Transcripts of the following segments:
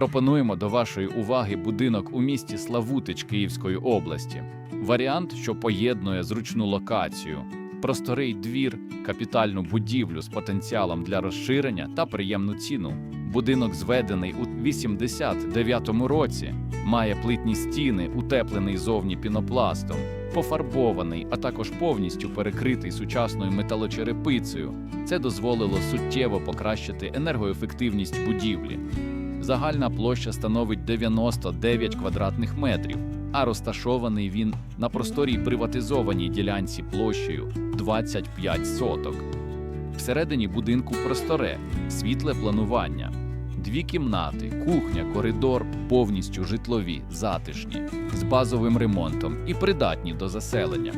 Пропонуємо до вашої уваги будинок у місті Славутич Київської області. Варіант, що поєднує зручну локацію, просторий двір, капітальну будівлю з потенціалом для розширення та приємну ціну. Будинок зведений у 89-му році, має плитні стіни, утеплений зовні пінопластом, пофарбований, а також повністю перекритий сучасною металочерепицею. Це дозволило суттєво покращити енергоефективність будівлі. Загальна площа становить 99 квадратних метрів, а розташований він на просторій приватизованій ділянці площею 25 соток. Всередині будинку просторе, світле планування, дві кімнати, кухня, коридор повністю житлові, затишні, з базовим ремонтом і придатні до заселення.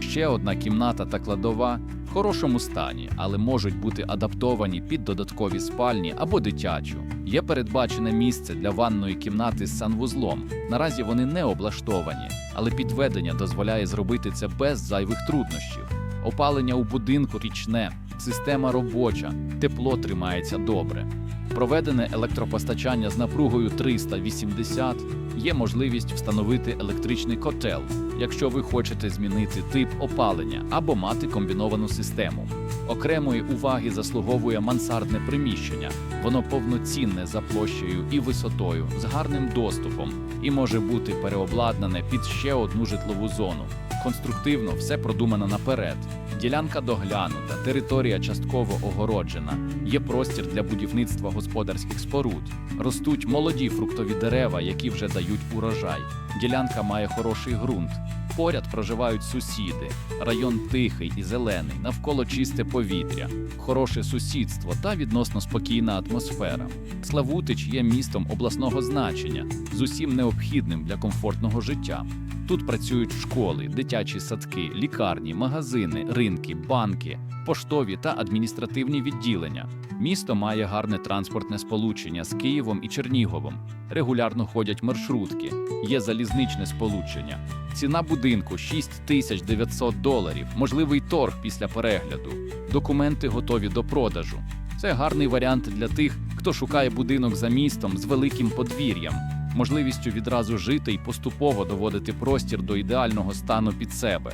Ще одна кімната та кладова в хорошому стані, але можуть бути адаптовані під додаткові спальні або дитячу. Є передбачене місце для ванної кімнати з санвузлом. Наразі вони не облаштовані, але підведення дозволяє зробити це без зайвих труднощів. Опалення у будинку річне, система робоча, тепло тримається добре. Проведене електропостачання з напругою 380, є можливість встановити електричний котел, якщо ви хочете змінити тип опалення або мати комбіновану систему. Окремої уваги заслуговує мансардне приміщення. Воно повноцінне за площею і висотою, з гарним доступом і може бути переобладнане під ще одну житлову зону. Конструктивно все продумано наперед. Ділянка доглянута, територія частково огороджена. Є простір для будівництва господарських споруд. Ростуть молоді фруктові дерева, які вже дають урожай. Ділянка має хороший ґрунт. Поряд проживають сусіди. Район тихий і зелений, навколо чисте повітря, хороше сусідство та відносно спокійна атмосфера. Славутич є містом обласного значення з усім необхідним для комфортного життя. Тут працюють школи, дитячі садки, лікарні, магазини, ринки, банки, поштові та адміністративні відділення. Місто має гарне транспортне сполучення з Києвом і Черніговом. Регулярно ходять маршрутки, є залізничне сполучення. Ціна будинку 6900 доларів, можливий торг після перегляду. Документи готові до продажу. Це гарний варіант для тих, хто шукає будинок за містом з великим подвір'ям, можливістю відразу жити і поступово доводити простір до ідеального стану під себе.